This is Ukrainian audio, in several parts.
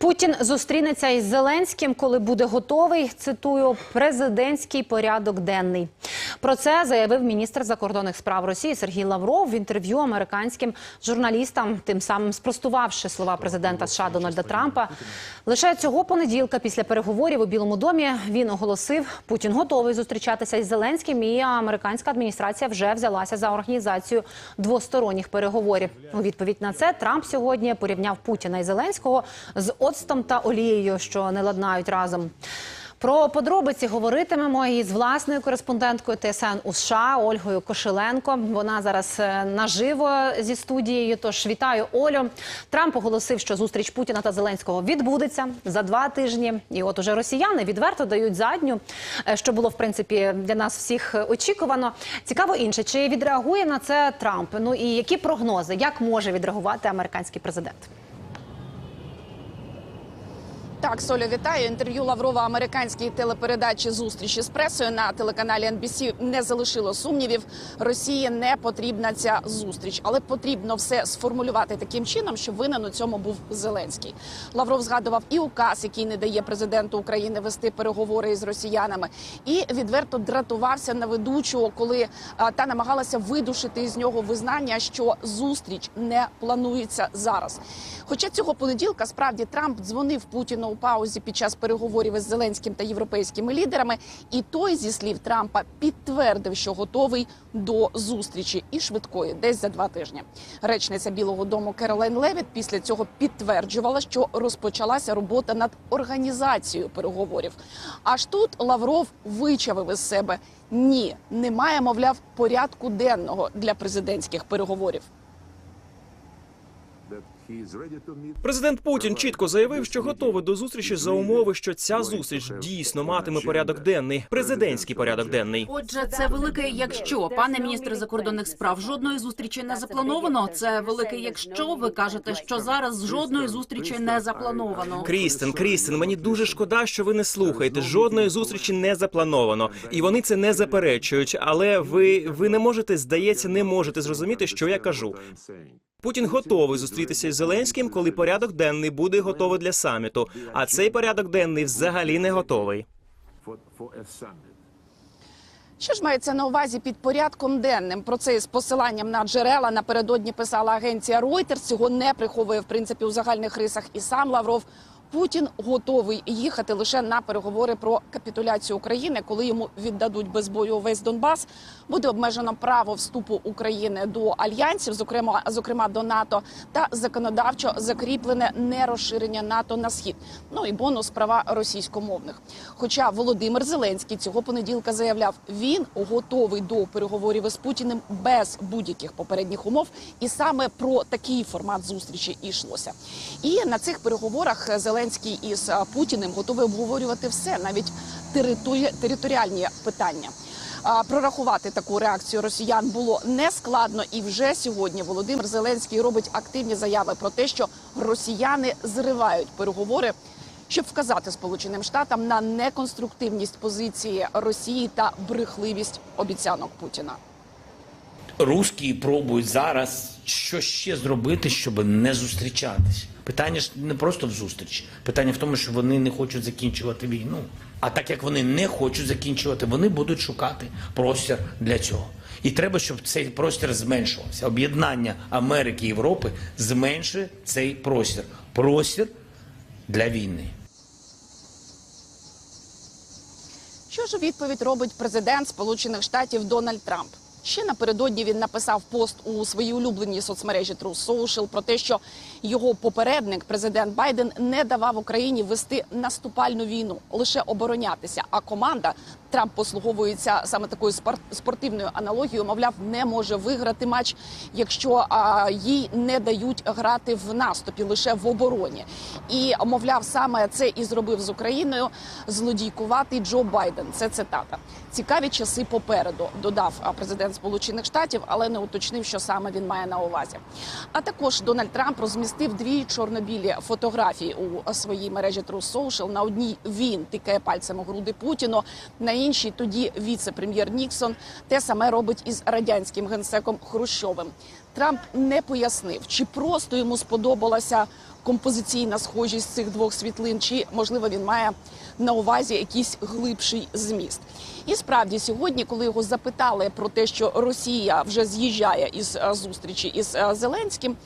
Путін зустрінеться із Зеленським, коли буде готовий. Цитую президентський порядок денний. Про це заявив міністр закордонних справ Росії Сергій Лавров в інтерв'ю американським журналістам, тим самим спростувавши слова президента США Дональда Трампа. Лише цього понеділка, після переговорів у Білому домі, він оголосив, Путін готовий зустрічатися із Зеленським. І американська адміністрація вже взялася за організацію двосторонніх переговорів. У відповідь на це Трамп сьогодні порівняв Путіна і Зеленського з оцтом та олією, що не ладнають разом. Про подробиці говоритимемо із власною кореспонденткою ТСН у США Ольгою Кошеленко. Вона зараз е, наживо зі студією. Тож вітаю Олю. Трамп оголосив, що зустріч Путіна та Зеленського відбудеться за два тижні. І от уже росіяни відверто дають задню, е, що було в принципі для нас всіх очікувано. Цікаво інше, чи відреагує на це Трамп? Ну і які прогнози, як може відреагувати американський президент? Так, Соля, вітаю. Інтерв'ю Лаврова американській телепередачі зустрічі з пресою на телеканалі NBC не залишило сумнівів. Росії не потрібна ця зустріч, але потрібно все сформулювати таким чином, щоб винен у цьому був Зеленський. Лавров згадував і указ, який не дає президенту України вести переговори із росіянами, і відверто дратувався на ведучого, коли та намагалася видушити із нього визнання, що зустріч не планується зараз. Хоча цього понеділка справді Трамп дзвонив Путіну у паузі під час переговорів із Зеленським та європейськими лідерами, і той зі слів Трампа підтвердив, що готовий до зустрічі і швидкої, десь за два тижні. Речниця Білого Дому Керолайн Левіт після цього підтверджувала, що розпочалася робота над організацією переговорів. Аж тут Лавров вичавив із себе ні, немає, мовляв, порядку денного для президентських переговорів. Президент Путін чітко заявив, що готовий до зустрічі за умови, що ця зустріч дійсно матиме порядок денний, президентський порядок денний. Отже, це велике якщо, пане міністр закордонних справ, жодної зустрічі не заплановано. Це велике якщо ви кажете, що зараз жодної зустрічі не заплановано. Крістен, Крістен, мені дуже шкода, що ви не слухаєте. Жодної зустрічі не заплановано, і вони це не заперечують. Але ви, ви не можете, здається, не можете зрозуміти, що я кажу. Путін готовий зустрітися із Зеленським, коли порядок денний буде готовий для саміту. А цей порядок денний взагалі не готовий. Що ж мається на увазі під порядком денним? Про це з посиланням на джерела напередодні писала агенція Reuters. Цього не приховує в принципі у загальних рисах і сам Лавров. Путін готовий їхати лише на переговори про капітуляцію України, коли йому віддадуть без бою увесь Донбас. Буде обмежено право вступу України до альянсів, зокрема зокрема до НАТО, та законодавчо закріплене нерозширення НАТО на схід. Ну і бонус права російськомовних. Хоча Володимир Зеленський цього понеділка заявляв, він готовий до переговорів із Путіним без будь-яких попередніх умов, і саме про такий формат зустрічі йшлося. І на цих переговорах Зеленський із Путіним готовий обговорювати все, навіть територі... територіальні питання. Прорахувати таку реакцію росіян було нескладно, і вже сьогодні Володимир Зеленський робить активні заяви про те, що росіяни зривають переговори, щоб вказати Сполученим Штатам на неконструктивність позиції Росії та брехливість обіцянок Путіна. Русські пробують зараз що ще зробити, щоб не зустрічатись. Питання ж не просто в зустрічі. Питання в тому, що вони не хочуть закінчувати війну. А так як вони не хочуть закінчувати, вони будуть шукати простір для цього. І треба, щоб цей простір зменшувався. Об'єднання Америки і Європи зменшує цей простір. Простір для війни. Що ж у відповідь робить президент Сполучених Штатів Дональд Трамп? Ще напередодні він написав пост у своїй улюбленій соцмережі True Social про те, що його попередник, президент Байден, не давав Україні вести наступальну війну, лише оборонятися. А команда Трамп послуговується саме такою спор- спортивною аналогією. Мовляв, не може виграти матч, якщо а, їй не дають грати в наступі, лише в обороні. І мовляв, саме це і зробив з Україною злодійкуватий Джо Байден. Це цитата. Цікаві часи попереду, додав а, президент Сполучених Штатів, але не уточнив, що саме він має на увазі. А також Дональд Трамп розмістив дві чорнобілі фотографії у своїй мережі True Social. На одній він тикає пальцем у груди Путіну, на іншій тоді віце-прем'єр Ніксон те саме робить із радянським генсеком Хрущовим. Трамп не пояснив, чи просто йому сподобалася композиційна схожість цих двох світлин, чи можливо він має на увазі якийсь глибший зміст. І справді сьогодні, коли його запитали про те, що Росія вже з'їжджає із е, зустрічі із е, Зеленським,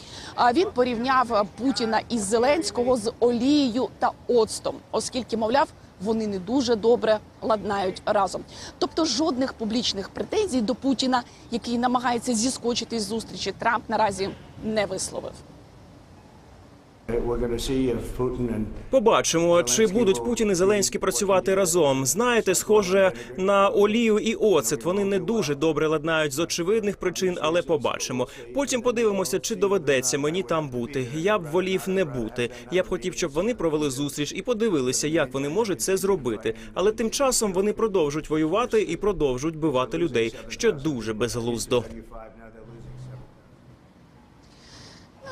він порівняв Путіна із Зеленського з олією та оцтом, оскільки, мовляв, вони не дуже добре ладнають разом. Тобто жодних публічних претензій до Путіна, який намагається зіскочити з зустрічі, Трамп наразі не висловив. Побачимо, чи будуть Путін і Зеленський працювати разом. Знаєте, схоже на олію і оцет. Вони не дуже добре ладнають з очевидних причин, але побачимо. Потім подивимося, чи доведеться мені там бути. Я б волів не бути. Я б хотів, щоб вони провели зустріч і подивилися, як вони можуть це зробити. Але тим часом вони продовжують воювати і продовжують бивати людей, що дуже безглуздо.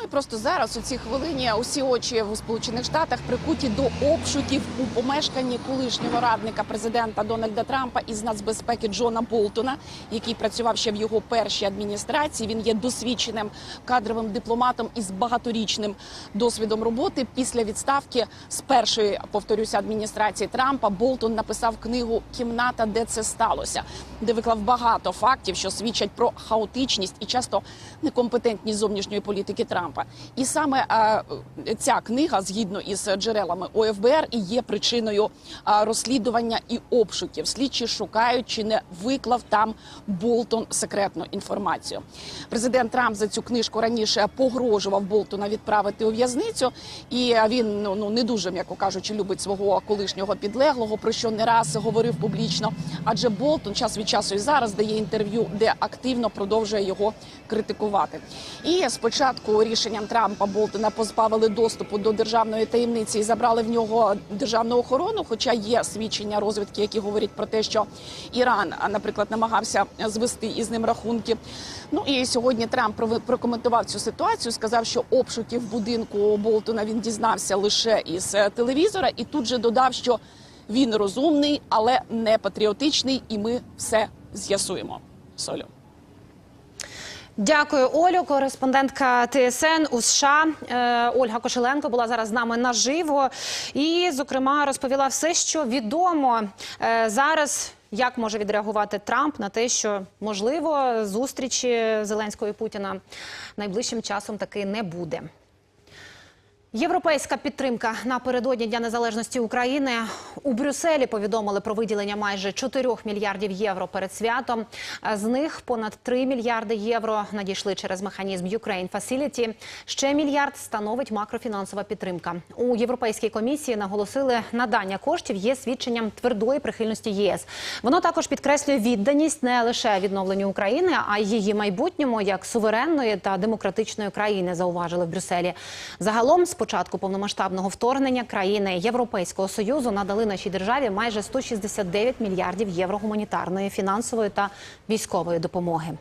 І просто зараз у цій хвилині усі очі в Сполучених Штатах прикуті до обшуків у помешканні колишнього радника президента Дональда Трампа із нацбезпеки Джона Болтона, який працював ще в його першій адміністрації. Він є досвідченим кадровим дипломатом із багаторічним досвідом роботи. Після відставки з першої, повторюся, адміністрації Трампа Болтон написав книгу Кімната, де це сталося, де виклав багато фактів, що свідчать про хаотичність і часто некомпетентність зовнішньої політики Трампа. І саме ця книга, згідно із джерелами ОФБР, і є причиною розслідування і обшуків. Слідчі шукають, чи не виклав там Болтон секретну інформацію. Президент Трамп за цю книжку раніше погрожував Болтона відправити у в'язницю, і він ну, ну не дуже, м'яко кажучи, любить свого колишнього підлеглого, про що не раз говорив публічно. Адже Болтон час від часу і зараз дає інтерв'ю, де активно продовжує його критикувати. І спочатку рішенням Трампа Болтона позбавили доступу до державної таємниці і забрали в нього державну охорону. Хоча є свідчення розвідки, які говорять про те, що Іран, наприклад, намагався звести із ним рахунки. Ну і сьогодні Трамп прокоментував цю ситуацію. Сказав, що обшуків будинку Болтона він дізнався лише із е, телевізора, і тут же додав, що він розумний, але не патріотичний, і ми все з'ясуємо. Солю. Дякую, Олю. Кореспондентка ТСН у США е, Ольга Кошеленко була зараз з нами наживо і, зокрема, розповіла все, що відомо е, зараз. Як може відреагувати Трамп на те, що можливо зустрічі Зеленського і Путіна найближчим часом таки не буде? Європейська підтримка напередодні Дня Незалежності України у Брюсселі повідомили про виділення майже 4 мільярдів євро перед святом. З них понад 3 мільярди євро надійшли через механізм Ukraine Facility. Ще мільярд становить макрофінансова підтримка. У Європейській комісії наголосили, надання коштів є свідченням твердої прихильності ЄС. Воно також підкреслює відданість не лише відновленню України, а й її майбутньому як суверенної та демократичної країни. Зауважили в Брюсселі. Загалом, з початку повномасштабного вторгнення країни Європейського союзу надали нашій державі майже 169 мільярдів євро гуманітарної, фінансової та військової допомоги.